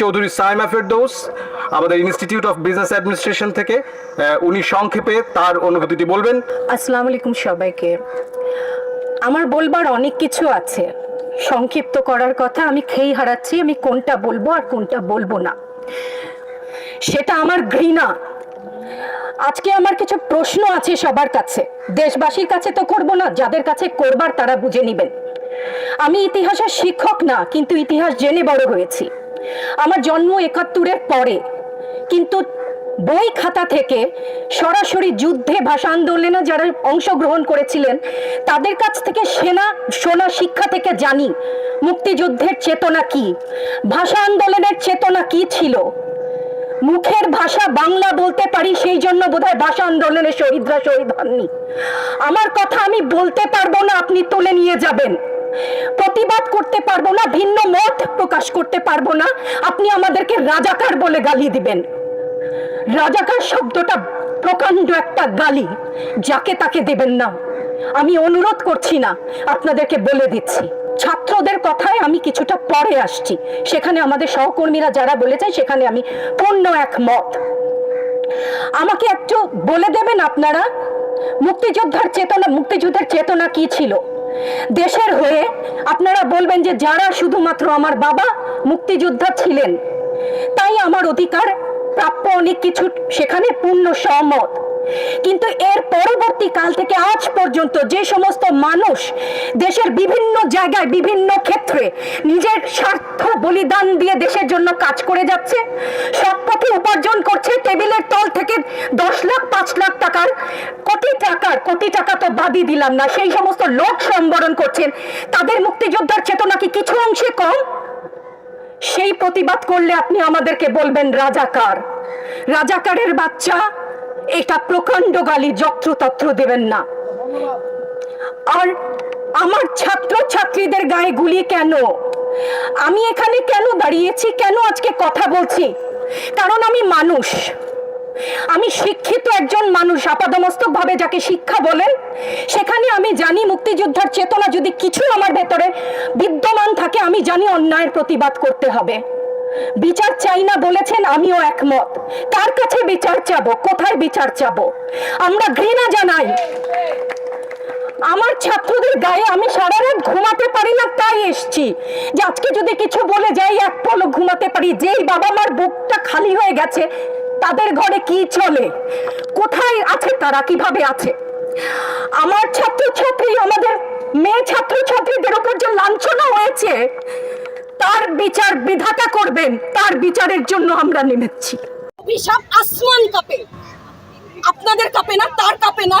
চৌধুরী সাইমা ফেরদৌস, আমাদের institute of business administration থেকে উনি সংক্ষেপে তার অনুভূতিটি বলবেন। আসসালামু আলাইকুম সবাইকে। আমার বলবার অনেক কিছু আছে। সংক্ষিপ্ত করার কথা আমি খেই হারাচ্ছি, আমি কোনটা বলব আর কোনটা বলব না। সেটা আমার ঘৃণা। আজকে আমার কিছু প্রশ্ন আছে সবার কাছে। দেশবাসীর কাছে তো করব না, যাদের কাছে করবার তারা বুঝে নেবেন। আমি ইতিহাসের শিক্ষক না, কিন্তু ইতিহাস জেনে বড় হয়েছি। আমার জন্ম একাত্তরের পরে। কিন্তু বই খাতা থেকে সরাসরি যুদ্ধে ভাষা আন্দোলনে যারা অংশগ্রহণ করেছিলেন, তাদের কাছ থেকে সেনা, সোনা শিক্ষা থেকে জানি মুক্তিযুদ্ধের চেতনা কি ভাষা আন্দোলনের চেতনা কি ছিল। মুখের ভাষা বাংলা বলতে পারি, সেই জন্য বোধহয় ভাষা আন্দোলনে শহীদরা শহীদ হননি। আমার কথা আমি বলতে পারব না, আপনি তুলে নিয়ে যাবেন। প্রতিবাদ করতে পারব না, ভিন্ন মত প্রকাশ করতে পারব না। আপনি আমাদেরকে রাজাকার বলে গালি দিবেন। রাজাকার শব্দটা প্রকাণ্ড একটা গালি, যাকে তাকে দেবেন না। আমি অনুরোধ করছি না, আপনাদেরকে বলে দিচ্ছি। ছাত্রদের কথায় আমি কিছুটা পরে আসছি। সেখানে আমাদের সহকর্মীরা যারা বলেছেন, সেখানে আমি পূর্ণ এক মত আমাকে একটু বলে দেবেন আপনারা? মুক্তিযোদ্ধার চেতনা, মুক্তিযুদ্ধের চেতনা কি ছিল? দেশের হয়ে আপনারা বলবেন যে যারা শুধুমাত্র আমার বাবা মুক্তিযোদ্ধা ছিলেন, তাই আমার অধিকার প্রাপ্য অনেক কিছু সেখানে পূর্ণ সহমত। কিন্তু এর পরবর্তী কাল থেকে আজ পর্যন্ত যে সমস্ত মানুষ দেশের বিভিন্ন জায়গায়, বিভিন্ন ক্ষেত্রে নিজের স্বার্থ বলিদান দিয়ে দেশের জন্য কাজ করে যাচ্ছে, সব উপার্জন করছে টেবিলের তল থেকে দশ লাখ, পাঁচ লাখ টাকার কোটি টাকার, কোটি টাকা তো বাদই দিলাম না, সেই সমস্ত লোক সম্বরণ করছেন। তাদের মুক্তিযোদ্ধার চেতনা কি কিছু অংশে কম? সেই প্রতিবাদ করলে আপনি আমাদেরকে বলবেন, রাজাকার। রাজাকারের বাচ্চা, এটা প্রকাণ্ড গালি, যত্রতত্র দেবেন না। আর আমার ছাত্র ছাত্রীদের গায়ে গুলি কেন? আমি এখানে কেন দাঁড়িয়েছি? কেন আজকে কথা বলছি? কারণ আমি মানুষ। আমি শিক্ষিত একজন মানুষ, আপাদমস্তক ভাবে যাকে শিক্ষা বলেন, সেখানে আমি জানি মুক্তিযোদ্ধার চেতনা যদি কিছু আমার ভেতরে বিদ্যমান থাকে, আমি জানি অন্যায়ের প্রতিবাদ করতে হবে। বিচার চাই না বলেছেন, আমিও একমত। কার কাছে বিচার চাবো? কোথায় বিচার চাবো? আমরা ঘৃণা জানাই। আমার ছাত্রদের গায়ে আমি সারা রাত ঘুমাতে পারি না, তাই এসছি। যে আজকে যদি কিছু বলে যাই, এক পলক ঘুমাতে পারি। যেই বাবা মার বুকটা খালি হয়ে গেছে, তাদের ঘরে কি চলে? কোথায় আছে তারা? কীভাবে আছে? আমার ছাত্রছাত্রী, আমাদের মেয়ে ছাত্রছাত্রীদের উপর যে লাঞ্ছনা হয়েছে, তার বিচার বিধাতা করবেন, তার বিচারের জন্য আমরা নেমেছি। অভিশাপ আসমান কাপে। আপনাদের কাপে না, তার কাপে না?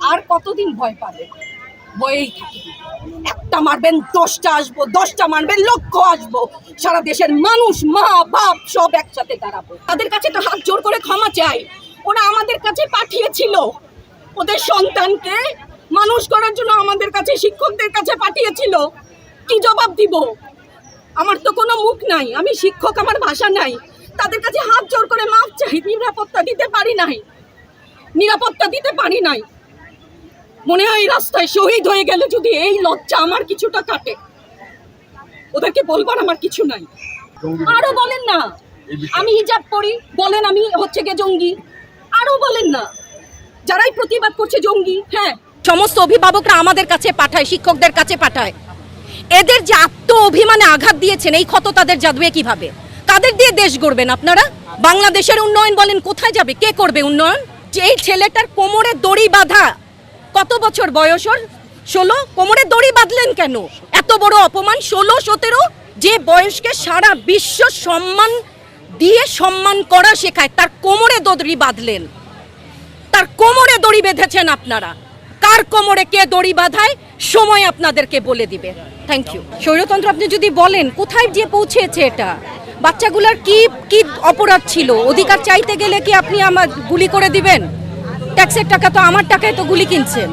আর কতদিন ভয় পাবে? ভয়েই থাকবে। একটা মারবেন, দশটা আসব, দশটা মারবেন, লক্ষ আসব। সারা দেশের মানুষ, মা, বাপ সব একসাথে দাঁড়াবো। তাদের কাছে তো হাত জোর করে ক্ষমা চাই। ওরা আমাদের কাছে পাঠিয়েছিল। ওদের সন্তানকে মানুষ করার জন্য আমাদের কাছে, শিক্ষকদের কাছে পাঠিয়েছিল। কি জবাব দিব? আমার তো কোনো মুখ নাই। আমি শিক্ষক, আমার ভাষা নাই। তাদের কাছে হাত জোর করে মাপ চাই। নিরাপত্তা দিতে পারি নাই। নিরাপত্তা দিতে পারি নাই। মনে হয় এই রাস্তায় শহীদ হয়ে গেলে যদি এই লজ্জা আমার কিছুটা কাটে ওদেরকে বলবার আমার কিছু নাই। আরও বলেন না। আমি হিজাব পরি বলেন আমি হচ্ছে গে জঙ্গি। আরও বলেন না। যারাই প্রতিবাদ করছে জঙ্গি হ্যাঁ সমস্ত অভিভাবকরা আমাদের কাছে পাঠায় শিক্ষকদের কাছে পাঠায়। এদের যে আত্ম অভিমানে আঘাত দিয়েছেন এই ক্ষত তাদের যাবে কীভাবে? কাদের দিয়ে দেশ গড়বেন আপনারা? বাংলাদেশের উন্নয়ন বলেন কোথায় যাবে? কে করবে উন্নয়ন? যে এই ছেলেটার কোমরে দড়ি বাঁধা কত বছর বয়স ওর? ষোলো? কোমরে দড়ি বাঁধলেন কেন? এত বড় অপমান ষোলো, সতেরো? যে বয়সকে সারা বিশ্ব সম্মান দিয়ে সম্মান করা শেখায়, তার কোমরে দড়ি বাঁধলেন। তার কোমরে দড়ি বেঁধেছেন আপনারা। কার কোমরে কে দড়ি বাঁধায়, সময় আপনাদেরকে বলে দিবে। থ্যাংক ইউ স্বৈরতন্ত্র, আপনি যদি বলেন, কোথায় গিয়ে পৌঁছেছে এটা? বাচ্চাগুলোর কি কি অপরাধ ছিল? অধিকার চাইতে গেলে কি আপনি আমার গুলি করে দিবেন? ট্যাক্সের টাকা তো আমার টাকায় তো গুলি কিনছেন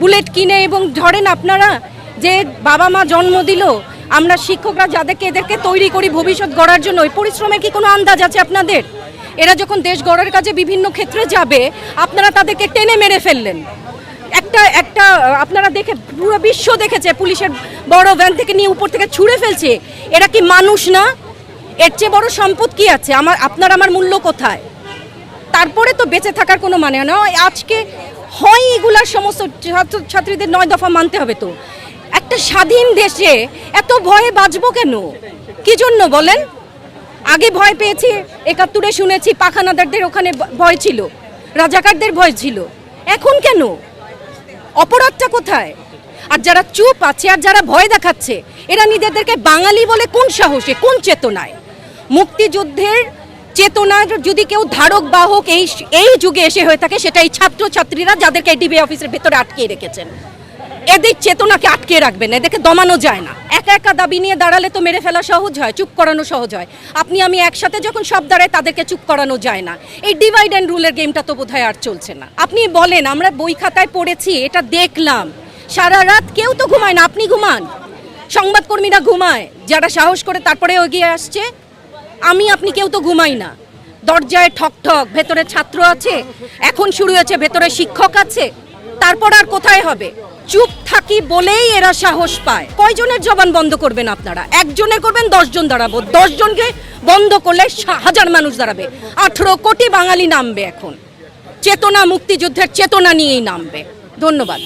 বুলেট কিনে এবং ধরেন আপনারা যে বাবা মা জন্ম দিল, আমরা শিক্ষকরা যাদেরকে এদেরকে তৈরি করি ভবিষ্যৎ গড়ার জন্য, ওই পরিশ্রমের কি কোনো আন্দাজ আছে আপনাদের? এরা যখন দেশ গড়ার কাজে বিভিন্ন ক্ষেত্রে যাবে, আপনারা তাদেরকে টেনে মেরে ফেললেন। একটা একটা, আপনারা দেখে, পুরো বিশ্ব দেখেছে, পুলিশের বড় ভ্যান থেকে নিয়ে উপর থেকে ছুঁড়ে ফেলছে। এরা কি মানুষ না? এর চেয়ে বড় সম্পদ কি আছে? আমার, আপনার আমার মূল্য কোথায়? তারপরে তো বেঁচে থাকার কোনো মানে না আজকে হয় এগুলার সমস্ত ছাত্র ছাত্রীদের নয় দফা মানতে হবে তো। একটা স্বাধীন দেশে এত ভয়ে বাঁচবো কেন? কি জন্য বলেন? আগে ভয় পেয়েছি, একাত্তরে শুনেছি পাখানাদারদের ওখানে ভয় ছিল, রাজাকারদের ভয় ছিল। এখন কেন? অপরাধটা কোথায়? আর যারা চুপ আছে, আর যারা ভয় দেখাচ্ছে, এরা নিজেদেরকে বাঙালি বলে কোন সাহসে, কোন চেতনায়? মুক্তিযুদ্ধের চেতনার যদি কেউ ধারক, বাহক এই এই যুগে এসে হয়ে থাকে সেটা এই ছাত্র ছাত্রীরা যাদেরকে ডিবি অফিসের ভেতরে আটকে রেখেছেন। এদের চেতনাকে আটকে রাখবেন এদেরকে দমানো যায় না। একা একা দাবি নিয়ে দাঁড়ালে তো মেরে ফেলা সহজ হয়, চুপ করানো সহজ হয়। আপনি, আমি একসাথে যখন সব দাঁড়ায় তাদেরকে চুপ করানো যায় না। এই ডিভাইড অ্যান্ড রুলের গেমটা তো বোধহয় আর চলছে না। আপনি বলেন, আমরা বই খাতায় পড়েছি, এটা দেখলাম। সারা রাত কেউ তো ঘুমায় না, আপনি ঘুমান। সংবাদকর্মীরা ঘুমায়, যারা সাহস করে তারপরে এগিয়ে আসছে আমি, আপনি কেউ তো ঘুমাই না। দরজায় ঠক ঠক, ভেতরে ছাত্র আছে, এখন শুরু হয়েছে, ভেতরে শিক্ষক আছে, তারপর আর কোথায় হবে? চুপ থাকি বলেই এরা সাহস পায়। কয়জনের জবান বন্ধ করবেন আপনারা? একজনের করবেন, দশজন দাঁড়াবো। দশজনকে বন্ধ করলে হাজার মানুষ দাঁড়াবে। আঠেরো কোটি বাঙালি নামবে এখন। চেতনা মুক্তিযুদ্ধের চেতনা নিয়েই নামবে। ধন্যবাদ।